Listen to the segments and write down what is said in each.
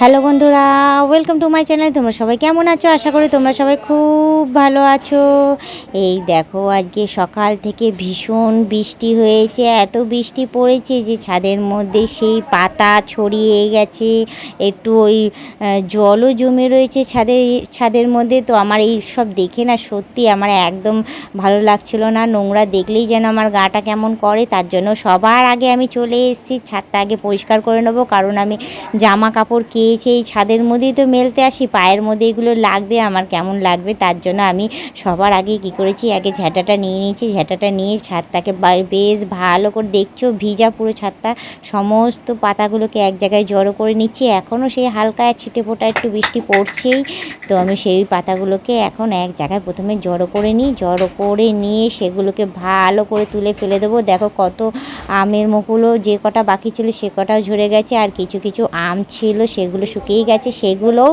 Hello বন্ধুরা welcome to my channel তোমরা সবাই কেমন আছো? আশা করি তোমরা সবাই খুব ভালো আছো। এই দেখো, আজকে সকাল থেকে ভীষণ বৃষ্টি হয়েছে, এত বৃষ্টি পড়েছে যে ছাদের মধ্যে সেই পাতা ছড়িয়ে গেছে, একটু ওই জলও জমে রয়েছে ছাদের ছাদের মধ্যে। তো আমার এই সব দেখে না সত্যি আমার একদম ভালো লাগছিল না, নোংরা দেখলেই যেন আমার গাটা কেমন করে। তার জন্য সবার আগে আমি চলে এসেছি, ছাদটা আগে পরিষ্কার করে নেব, কারণ আমি জামা কাপড় কেয়েছি এই ছাদের মধ্যেই তো মেলতে আসি, পায়ের মধ্যে এগুলো লাগবে, আমার কেমন লাগবে তার জন্য আমি সবার আগে কি করেছি, আগে ঝাঁটাটা নিয়ে নিয়েছি, ঝাঁটাটা নিয়ে ছাদটাকে বেশ ভালো করে দেখছ, ভিজা পুরো ছাদটা, সমস্ত পাতাগুলোকে এক জায়গায় জড়ো করে নিচ্ছি, এখনও সেই হালকা ছিটে ফোটা একটু বৃষ্টি পড়ছেই, তো আমি সেই পাতাগুলোকে এখন এক জায়গায় প্রথমে জড়ো করে নিই, জড়ো করে নিয়ে সেগুলোকে ভালো করে তুলে ফেলে দেবো, দেখো কত আমের মুকুলও যে কটা বাকি ছিল সে কটাও ঝরে গেছে, আর কিছু কিছু আম ছিল সেগুলো শুকিয়ে গেছে সেগুলোও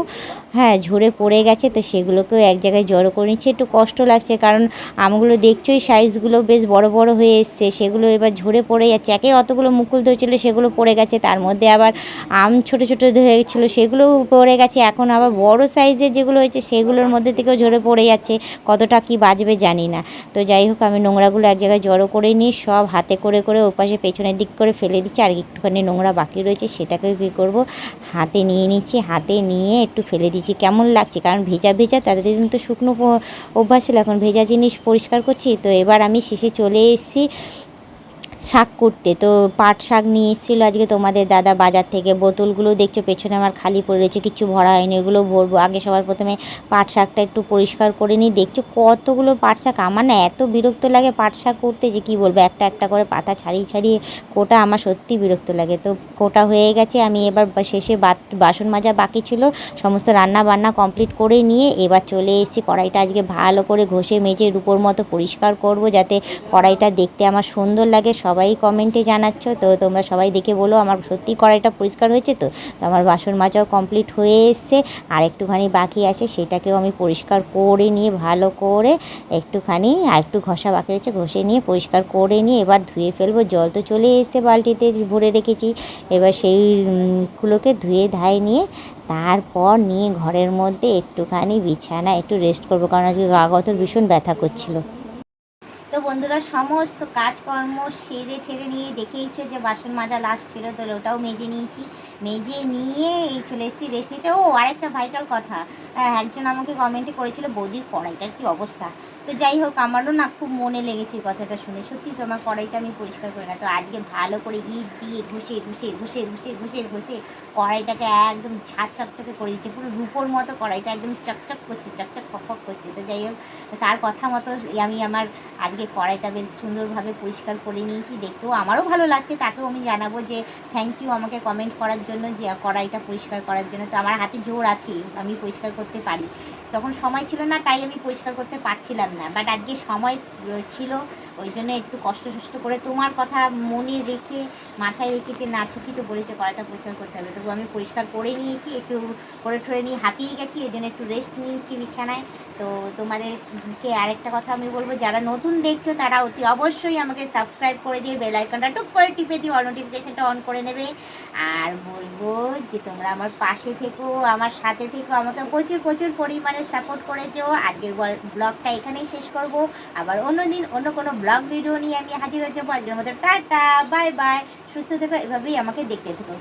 হ্যাঁ ঝরে পড়ে গেছে, তো সেগুলোকেও এক জায়গায় জড়ো করে নিচ্ছে। একটু কষ্ট লাগছে, কারণ আমগুলো দেখছোই সাইজগুলো বেশ বড় বড় হয়ে এসছে, সেগুলো এবার ঝরে পড়ে যাচ্ছে। একে অতগুলো মুকুল ধরেছিল, সেগুলো পড়ে গেছে, তার মধ্যে আবার আম ছোট ছোট হয়ে গেছিল সেগুলোও পড়ে গেছে। এখন আবার বড় সাইজের যেগুলো হয়েছে, সেগুলোর মধ্যে থেকেও ঝরে পড়ে যাচ্ছে, কতটা কি বাজবে জানি না। তো যাই হোক, আমি নোংরাগুলো এক জায়গায় জড়ো করে নিই, সব হাতে করে করে ওপাশে পেছনের দিক করে ফেলে দিচ্ছি, আর একটুখানি নোংরা বাকি রয়েছে, সেটাকেও কী করব? হাতে নিয়ে নিচ্ছি, হাতে নিয়ে একটু ফেলে দিচ্ছি। কেমন লাগছে? কারণ ভেজা ভেজা তাদের দিন তো শুকনো অভ্যাস ছিল, এখন ভেজা জিনিস পরিষ্কার করছি। তো এবার আমি শেষে চলে এসেছি। শাক করতে। তো পাট শাক নিয়ে এসেছিল আজকে তোমাদের দাদা বাজার থেকে। বোতলগুলো দেখছ, পেছনে আমার খালি পড়ে রয়েছে, কিছু ভরা হয়নি, ওগুলো ভরবো। আগে সবার প্রথমে পাট শাকটা একটু পরিষ্কার করে নিই। দেখছ কতগুলো পাট শাক? আমার না এত বিরক্ত লাগে পাট শাক করতে যে কি বলব, একটা একটা করে পাতা ছাড়িয়ে ছাড়িয়ে কোটা আমার সত্যি বিরক্ত লাগে। তো কোটা হয়ে গেছে, আমি এবার শেষে বাসন মাজা বাকি ছিল, সমস্ত রান্না বান্না কমপ্লিট করে নিয়ে এবার চলে এসেছি। কড়াইটা আজকে ভালো করে ঘষে মেজে রূপোর মতো পরিষ্কার করব, যাতে কড়াইটা দেখতে আমার সুন্দর লাগে। সবাই কমেন্টে জানাচ্ছ। তো তোমরা সবাই দেখে বলো আমার সত্যি কড়াইটা পরিষ্কার হয়েছে তো? তো আমার বাসন মাজাও কমপ্লিট হয়ে এসছে। আর একটুখানি বাকি আছে, সেটাকেও আমি পরিষ্কার করে নিয়ে, ভালো করে একটুখানি আর একটু ঘষা বাকি রয়েছে, ঘষে নিয়ে পরিষ্কার করে নিয়ে এবার ধুয়ে ফেলব। জল তো চলে এসছে বালতিতে ভরে রেখেছি। এবার সেইগুলোকে ধুয়ে ধায় নিয়ে তারপর নিয়ে ঘরের মধ্যে একটুখানি বিছানা একটু রেস্ট করব। কারণ আজকে গা ভীষণ ব্যথা করছিল। বন্ধুরা, সমস্ত কাজকর্ম সেরে ঠেরে নিয়ে দেখেইছো যে বাসন মাজা লাস্ট ছিল তো ওটাও মেজে নিয়েছি। মেজে নিয়ে এই চলে এসেছি রেস্ট নিতে। ও, আরেকটা ভাইটাল কথা। একজন আমাকে কমেন্টে করেছিল, বৌদির কড়াইটার কি অবস্থা? তো যাই হোক, আমারও না খুব মনে লেগেছে কথাটা শুনে। সত্যি তো আমার কড়াইটা আমি পরিষ্কার করি না তো আজকে ভালো করে ইট দিয়ে ঘষে ঘষে, ঘুষে ঘুষে ঘুষে ঘুষে কড়াইটাকে একদম ঝাঁক চকচকে করে দিচ্ছে। পুরো রূপোর মতো কড়াইটা একদম চকচক করছে চকচক ফক করছে। তো যাই হোক, তার কথা মতো আমি আমার আজকে কড়াইটা বেশ সুন্দরভাবে পরিষ্কার করে নিয়েছি। দেখতেও আমারও ভালো লাগছে, তাকেও আমি জানাব যে থ্যাংক ইউ আমাকে কমেন্ট করার জন্য যে কড়াইটা পরিষ্কার করার জন্য। তো আমার হাতে জোর আছে, আমি পরিষ্কার করতে পারি। তখন সময় ছিল না, তাই আমি পরিষ্কার করতে পারছিলাম না। বাট আজকে সময় ছিল, ওই জন্য একটু কষ্ট কষ্ট করে তোমার কথা মনে রেখে, মাথায় রেখে যে, না, ঠিকই তো বলেছে, কড়াইটা পরিষ্কার করতে হবে। তবু আমি পরিষ্কার করে নিয়েছি, একটু করে ঠরে নিয়ে হাঁপিয়ে গেছি, এই জন্য একটু রেস্ট নিয়েছি বিছানায়। তো তোমাদেরকে আরেকটা কথা আমি বলব, যারা নতুন দেখছ, তারা অতি অবশ্যই আমাকে সাবস্ক্রাইব করে দিয়ে বেল আইকনটা টুক করে টিপে দিয়ে অল নোটিফিকেশনটা অন করে নেবে। আর বলব যে তোমরা আমার পাশে থেকো, আমার সাথে থেকো, আমাকে প্রচুর প্রচুর পরিমাণে সাপোর্ট করেছ। আজকের ব্লগটা এখানেই শেষ করব। আবার অন্য দিন অন্য কোনো ব্লগ ভিডিও নিয়ে আমি হাজির হয়ে যাব। আজকের মতো টাটা বাই বাই সুস্থ থেকো, এভাবেই আমাকে দেখতে থেকো।